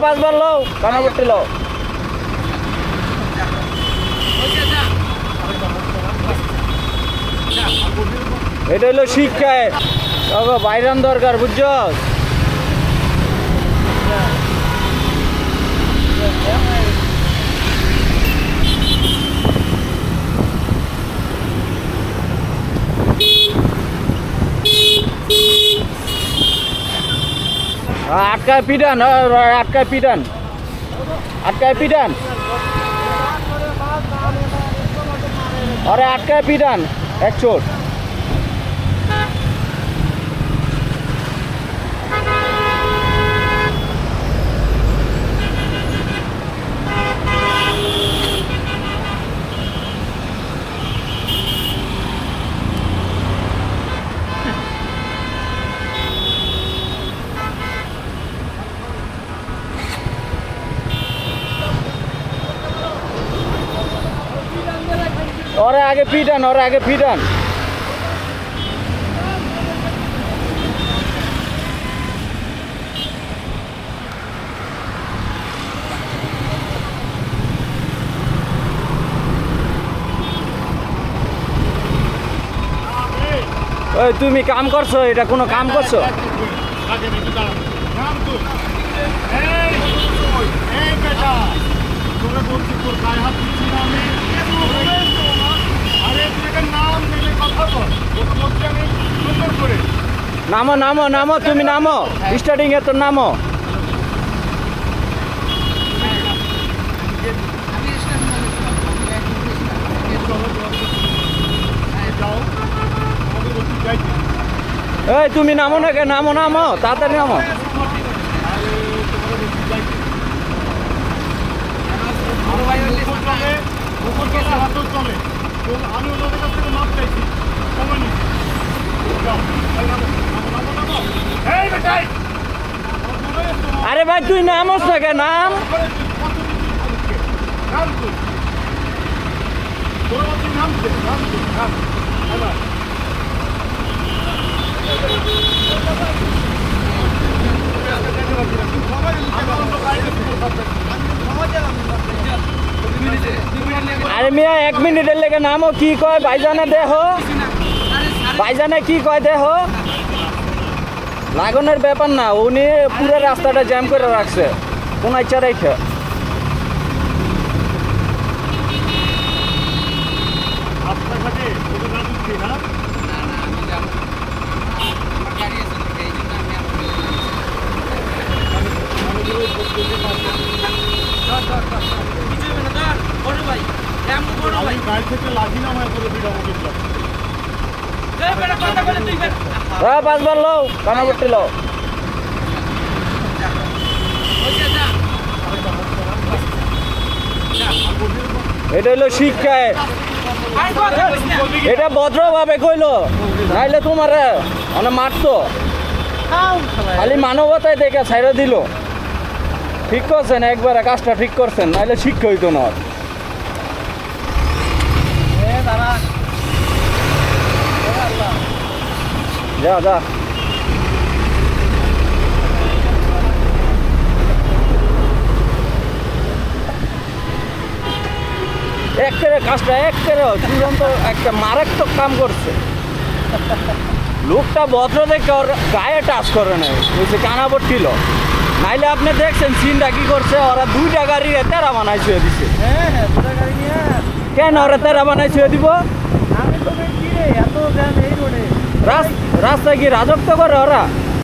পাঁচবার কানাপট্টি লো এটা হলো শিক্ষায় তবে বাইরান দরকার বুঝছ? আটকায় পিডান আটকায় পিডান আটকায় পিডান আরে আটকায় পিডান এক চোট। ওরে আগে পিটান ওরে আগে পিটান তুমি কাম করছ? এটা কোনো কাম করছ? বলছি তোর গায়ে হাত দিচ্ছি না আমি আরে তুই একটা নাম নিলে কথা বল তোকে বলছি আমি সুন্দর করে নামো নামো নামো, তুমি নামো। স্টার্টিং এ তো নামো। এই, তুমি নামো না কে নামো নামো, তাড়াতাড়ি নামো উপর চলে হাতও চলে তো আমি ওদের কাছ থেকে মাপ চাইছি সময় নিচ্ছি যাও এই নামো নামো নামো নামো এই বেটাই আরে ভাই, তুই নাম বলছি নাম? আরে মিয়া, এক মিনিটের লেগে নামো, কি কয় ভাইজানে দেহ? ভাইজানে কি কয় দেহ? লাগানোর ব্যাপার না উনি পুরো রাস্তাটা জ্যাম করে রাখছে। কোন ইচ্ছা রেখে রাস্তাঘাটে না হ্যাঁ পাঁচবার লো কানাপট্টি লো এটা হলো শিক্ষায় এটা ভদ্রভাবে কইলো, নাইলে তোমার মানে মারতো। খালি মানবতায় দেখে ছাইরা দিল। ঠিক করছেন, একবারে কাজটা ঠিক করছেন, নাইলে শিক্ষা হইতো না যা যা। একেরে কাজটা একেরে চূড়ান্ত একটা মারাত্মক কাম করছে। লোকটা ভদ্র দেখে ওর গায়ে টাচ করে নাই। বলছে কানা পট্টিল নাইলে আপনি দেখছেন সিনটা কি করছে ওরা দুইটা গাড়ি তেরা বানাই ছুঁয়ে দিছে। কেন ওরা তেরা বানাই ছুঁয়ে দিব? রাস- রাস্তায় কি রাজত্ব করে ওরা